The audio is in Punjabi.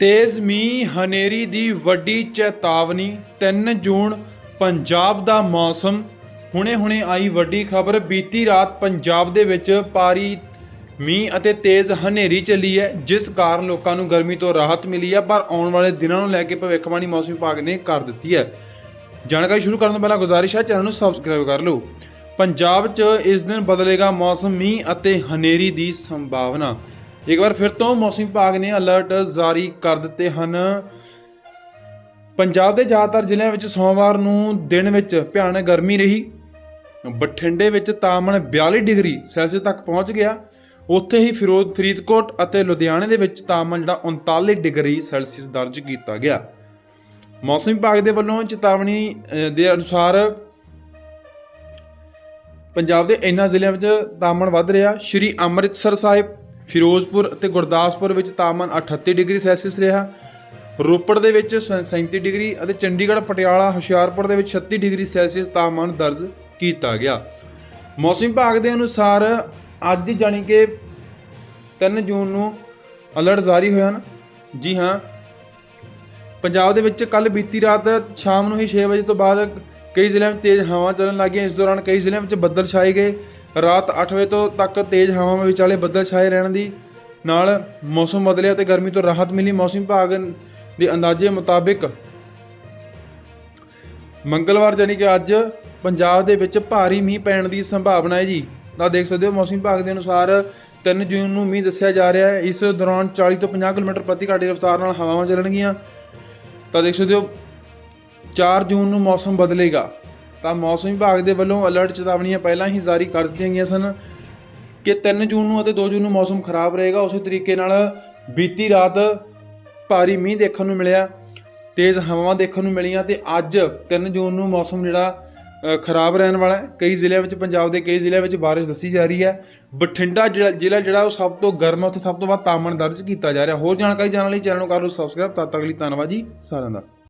ਤੇਜ਼ ਮੀਂਹ ਹਨੇਰੀ ਦੀ ਵੱਡੀ ਚੇਤਾਵਨੀ 3 ਜੂਨ, ਪੰਜਾਬ ਦਾ ਮੌਸਮ। ਹੁਣੇ-ਹੁਣੇ ਆਈ ਵੱਡੀ ਖਬਰ, ਬੀਤੀ ਰਾਤ ਪੰਜਾਬ ਦੇ ਵਿੱਚ ਭਾਰੀ ਮੀਂਹ ਅਤੇ ਤੇਜ਼ ਹਨੇਰੀ ਚੱਲੀ ਹੈ, ਜਿਸ ਕਾਰਨ ਲੋਕਾਂ ਨੂੰ ਗਰਮੀ ਤੋਂ ਰਾਹਤ ਮਿਲੀ ਹੈ, ਪਰ ਆਉਣ ਵਾਲੇ ਦਿਨਾਂ ਨੂੰ ਲੈ ਕੇ ਭਵਿੱਖਬਾਣੀ ਮੌਸਮ ਵਿਭਾਗ ਨੇ ਕਰ ਦਿੱਤੀ ਹੈ। ਜਾਣਕਾਰੀ ਸ਼ੁਰੂ ਕਰਨ ਤੋਂ ਪਹਿਲਾਂ ਗੁਜ਼ਾਰਿਸ਼ ਹੈ, ਚੈਨਲ ਨੂੰ ਸਬਸਕ੍ਰਾਈਬ ਕਰ ਲਓ। ਪੰਜਾਬ 'ਚ ਇਸ ਦਿਨ ਬਦਲੇਗਾ ਮੌਸਮ, ਮੀਂਹ ਅਤੇ ਹਨੇਰੀ ਦੀ ਸੰਭਾਵਨਾ। ਇੱਕ ਵਾਰ ਫਿਰ ਤੋਂ ਮੌਸਮ ਵਿਭਾਗ ਨੇ ਅਲਰਟ ਜਾਰੀ ਕਰ ਦਿੱਤੇ ਹਨ। ਪੰਜਾਬ ਦੇ ਜ਼ਿਆਦਾਤਰ ਜ਼ਿਲ੍ਹਿਆਂ ਵਿੱਚ ਸੋਮਵਾਰ ਨੂੰ ਦਿਨ ਵਿੱਚ ਭਿਆਨਕ ਗਰਮੀ ਰਹੀ। ਬਠਿੰਡੇ ਵਿੱਚ ਤਾਪਮਾਨ 42 ਡਿਗਰੀ ਸੈਲਸੀਅਸ ਤੱਕ ਪਹੁੰਚ ਗਿਆ। ਉੱਥੇ ਹੀ ਫਿਰੋਜ਼ ਫਰੀਦਕੋਟ ਅਤੇ ਲੁਧਿਆਣੇ ਦੇ ਵਿੱਚ ਤਾਪਮਾਨ ਜਿਹੜਾ 39 ਡਿਗਰੀ ਸੈਲਸੀਅਸ ਦਰਜ ਕੀਤਾ ਗਿਆ। ਮੌਸਮ ਵਿਭਾਗ ਦੇ ਵੱਲੋਂ ਚੇਤਾਵਨੀ ਦੇ ਅਨੁਸਾਰ ਪੰਜਾਬ ਦੇ ਇਹਨਾਂ ਜ਼ਿਲ੍ਹਿਆਂ ਵਿੱਚ ਤਾਪਮਾਨ ਵੱਧ ਰਿਹਾ। ਸ਼੍ਰੀ ਅੰਮ੍ਰਿਤਸਰ ਸਾਹਿਬ ਫਿਰੋਜ਼ਪੁਰ ਅਤੇ ਗੁਰਦਾਸਪੁਰ ਵਿੱਚ ਤਾਪਮਾਨ 38 ਡਿਗਰੀ ਸੈਲਸੀਅਸ ਰਿਹਾ। ਰੋਪੜ ਦੇ ਵਿੱਚ ਸ- 37 ਡਿਗਰੀ ਅਤੇ ਚੰਡੀਗੜ੍ਹ, ਪਟਿਆਲਾ, ਹੁਸ਼ਿਆਰਪੁਰ ਦੇ ਵਿੱਚ 36 ਡਿਗਰੀ ਸੈਲਸੀਅਸ ਤਾਪਮਾਨ ਦਰਜ ਕੀਤਾ ਗਿਆ। ਮੌਸਮ ਵਿਭਾਗ ਦੇ ਅਨੁਸਾਰ ਅੱਜ ਜਾਣੀ ਕਿ 3 ਜੂਨ ਨੂੰ ਅਲਰਟ ਜਾਰੀ ਹੋਏ ਹਨ। ਜੀ ਹਾਂ, ਪੰਜਾਬ ਦੇ ਵਿੱਚ ਕੱਲ ਬੀਤੀ ਰਾਤ ਸ਼ਾਮ ਨੂੰ ਹੀ 6 ਵਜੇ ਤੋਂ ਬਾਅਦ ਕਈ ਜ਼ਿਲ੍ਹਿਆਂ ਵਿੱਚ ਤੇਜ਼ ਹਵਾ ਚੱਲਣ ਲੱਗੀਆਂ। ਇਸ ਦੌਰਾਨ ਕਈ ਜ਼ਿਲ੍ਹਿਆਂ ਵਿੱਚ ਬੱਦਲ ਛਾਏ ਗਏ। ਰਾਤ 8 ਵਜੇ ਤੋਂ ਤੱਕ ਤੇਜ਼ ਹਵਾਵਾਂ ਵਿਚਾਲੇ ਬੱਦਲ ਛਾਏ ਰਹਿਣ ਦੀ, ਨਾਲ ਮੌਸਮ ਬਦਲਿਆ ਤੇ ਗਰਮੀ ਤੋਂ ਰਾਹਤ ਮਿਲੀ। ਮੌਸਮ ਵਿਭਾਗ ਦੇ ਅੰਦਾਜ਼ੇ ਮੁਤਾਬਿਕ ਮੰਗਲਵਾਰ ਜਾਨੀ ਕਿ ਅੱਜ ਪੰਜਾਬ ਦੇ ਵਿੱਚ ਭਾਰੀ ਮੀਂਹ ਪੈਣ ਦੀ ਸੰਭਾਵਨਾ ਹੈ ਜੀ। ਤਾਂ ਦੇਖ ਸਕਦੇ ਹੋ, ਮੌਸਮ ਵਿਭਾਗ ਦੇ ਅਨੁਸਾਰ 3 ਜੂਨ ਨੂੰ ਮੀਂਹ ਦੱਸਿਆ ਜਾ ਰਿਹਾ ਹੈ। ਇਸ ਦੌਰਾਨ 40 ਤੋਂ 50 ਕਿਲੋਮੀਟਰ ਪ੍ਰਤੀ ਘੰਟੇ ਦੀ ਰਫ਼ਤਾਰ ਨਾਲ ਹਵਾਵਾਂ ਚੱਲਣਗੀਆਂ। ਤਾਂ ਦੇਖ ਸਕਦੇ ਹੋ 4 ਜੂਨ ਨੂੰ ਮੌਸਮ ਬਦਲੇਗਾ। ਤਾਂ ਮੌਸਮ ਵਿਭਾਗ ਦੇ ਵੱਲੋਂ ਅਲਰਟ ਚੇਤਾਵਨੀਆਂ ਪਹਿਲਾਂ ਹੀ ਜਾਰੀ ਕਰ ਦਿੱਤੀਆਂ ਗਈਆਂ ਸਨ ਕਿ 3 ਜੂਨ ਨੂੰ ਅਤੇ 2 ਜੂਨ ਨੂੰ ਮੌਸਮ ਖਰਾਬ ਰਹੇਗਾ। ਉਸੇ ਤਰੀਕੇ ਨਾਲ ਬੀਤੀ ਰਾਤ ਭਾਰੀ ਮੀਂਹ ਦੇਖਣ ਨੂੰ ਮਿਲਿਆ, ਤੇਜ਼ ਹਵਾਵਾਂ ਦੇਖਣ ਨੂੰ ਮਿਲੀਆਂ ਤੇ ਅੱਜ 3 ਜੂਨ ਨੂੰ ਮੌਸਮ ਜਿਹੜਾ ਖਰਾਬ ਰਹਿਣ ਵਾਲਾ ਹੈ। ਕਈ ਜ਼ਿਲ੍ਹਿਆਂ ਵਿੱਚ, ਪੰਜਾਬ ਦੇ ਕਈ ਜ਼ਿਲ੍ਹਿਆਂ ਵਿੱਚ ਬਾਰਿਸ਼ ਦੱਸੀ ਜਾ ਰਹੀ ਹੈ। ਬਠਿੰਡਾ ਜਿਹੜਾ ਜ਼ਿਲ੍ਹਾ ਜਿਹੜਾ ਉਹ ਸਭ ਤੋਂ ਗਰਮ ਹੈ, ਉੱਥੇ ਸਭ ਤੋਂ ਵੱਧ ਤਾਪਮਾਨ ਦਰਜ ਕੀਤਾ ਜਾ ਰਿਹਾ। ਹੋਰ ਜਾਣਕਾਰੀ ਜਾਣਨ ਲਈ ਚੈਨਲ ਨੂੰ ਕਰ ਲਓ ਸਬਸਕ੍ਰਾਈਬ ਤਦ ਤੱਕ ਲਈ ਧੰਨਵਾਦ ਜੀ। ਸਾਰਿਆਂ ਦਾ।